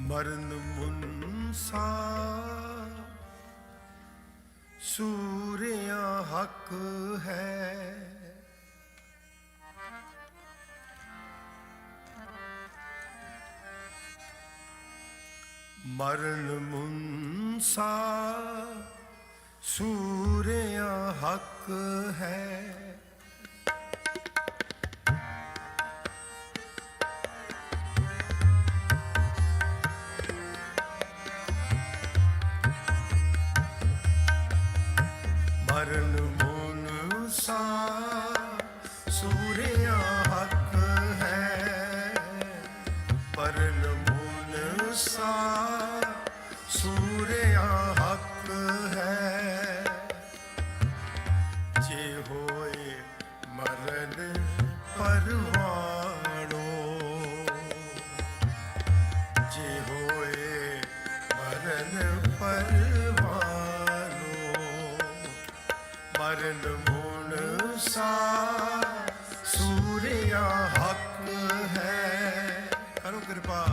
ਮਰਨ ਮੁਨਸਾ। ਸੂਰਿਆ ਹੱਕ ਹੈ। ਮਰਨ ਮੁਨਸਾ ਸੂਰਿਆ ਹੱਕ ਹੈ।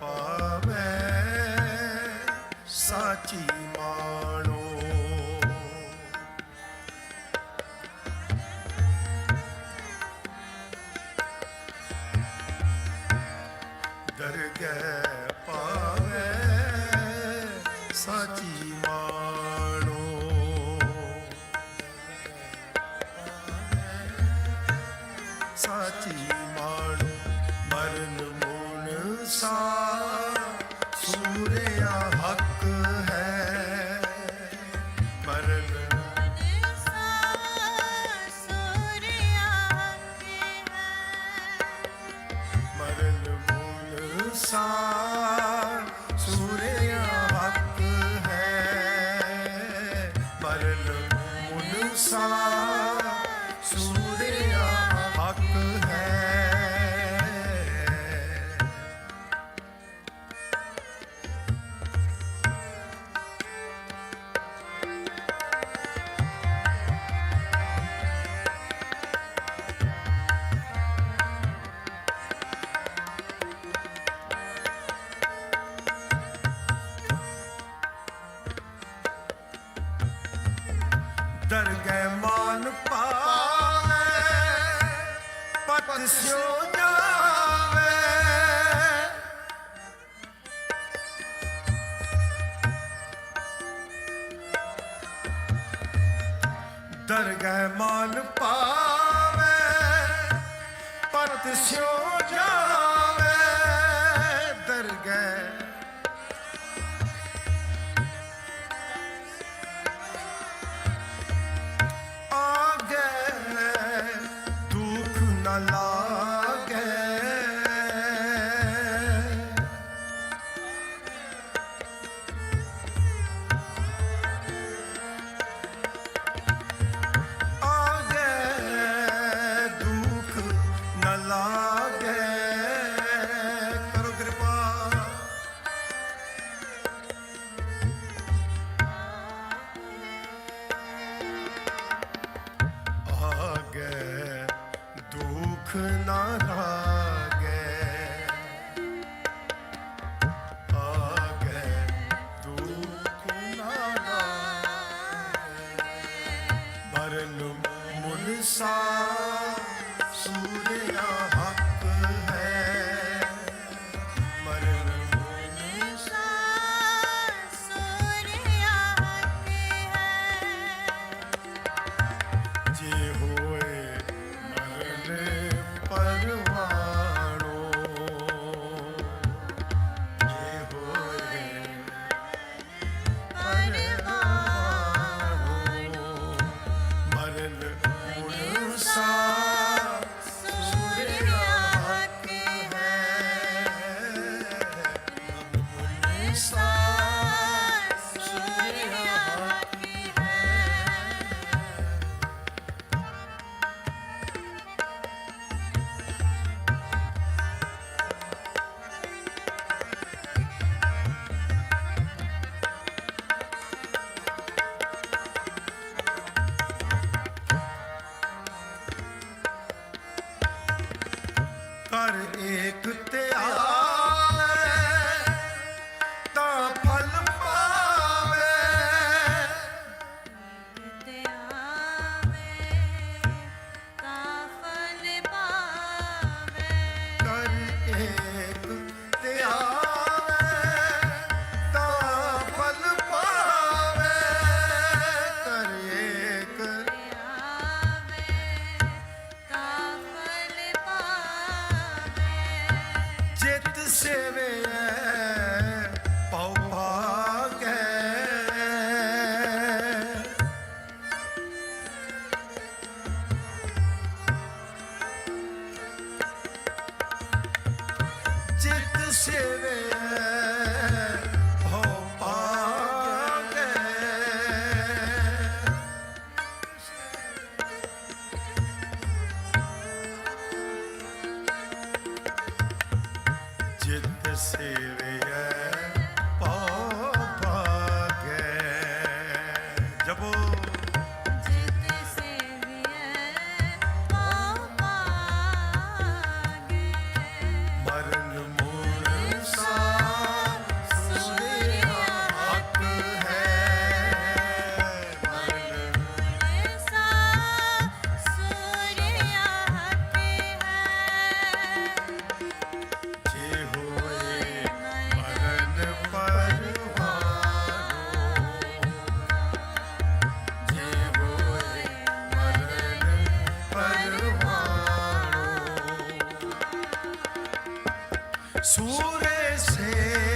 ਪਾਵੇ ਸਾਚੀ ਦਰਗਹਿ ਮਾਨ ਪਾਵੇ ਪਰਤ ਸਿਓ ਜਾ સુર છે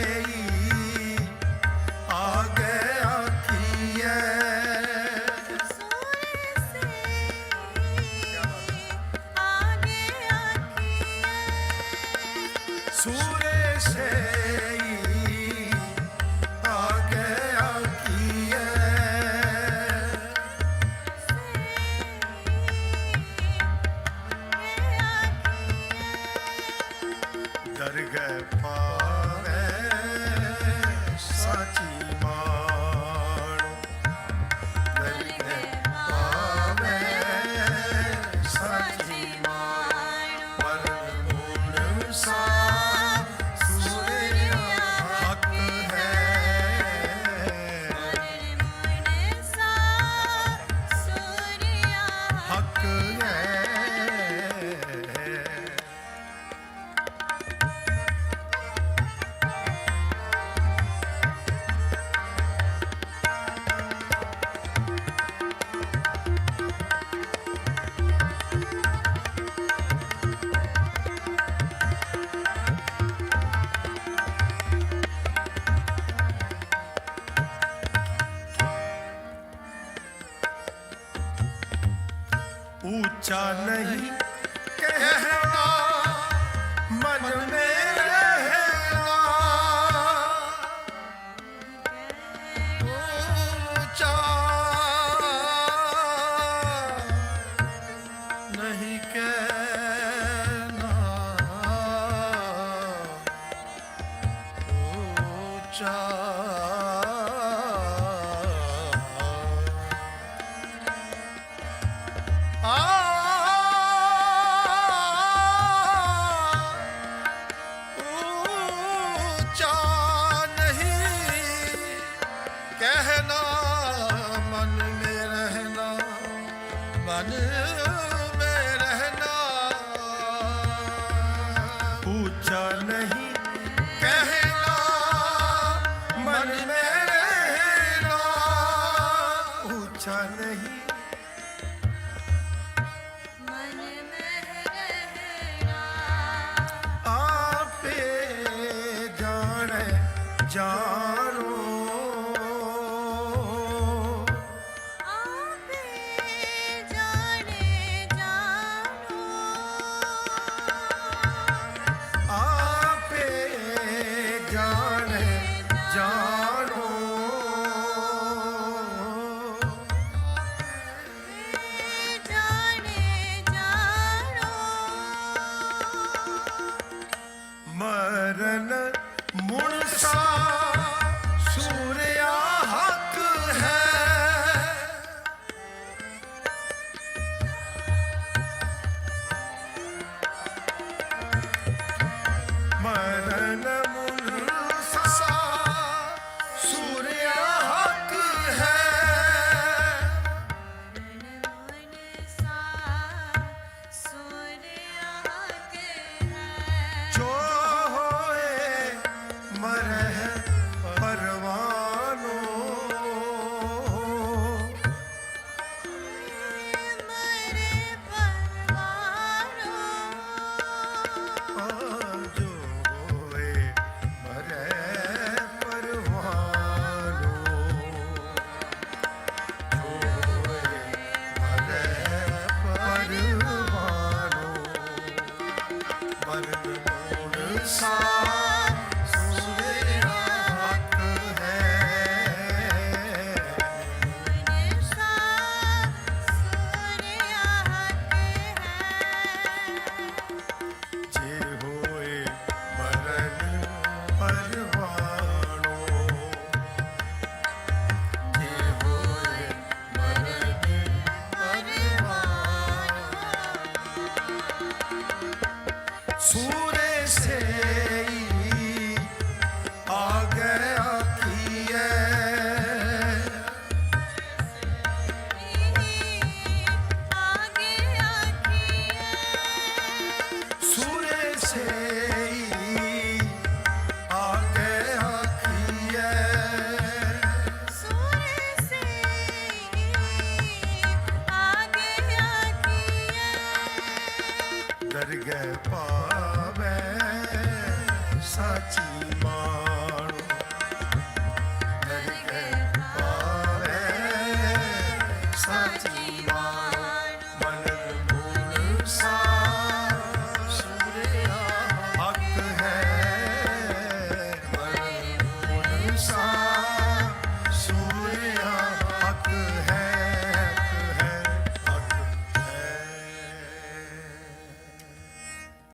अच्छा नहीं ਕਹਿਣਾ ਮਨ ਮੇ ਰਹਿਣਾ ਮਨ ਮੇ ਰਹਿਣਾ। ਪੂਛਾ ਨਹੀਂ ਕਹਿਣਾ ਮਨ ਮੇ ਰਹਿਣਾ। ਪੂਛਾ ਨਹੀਂ। ਜਾਨ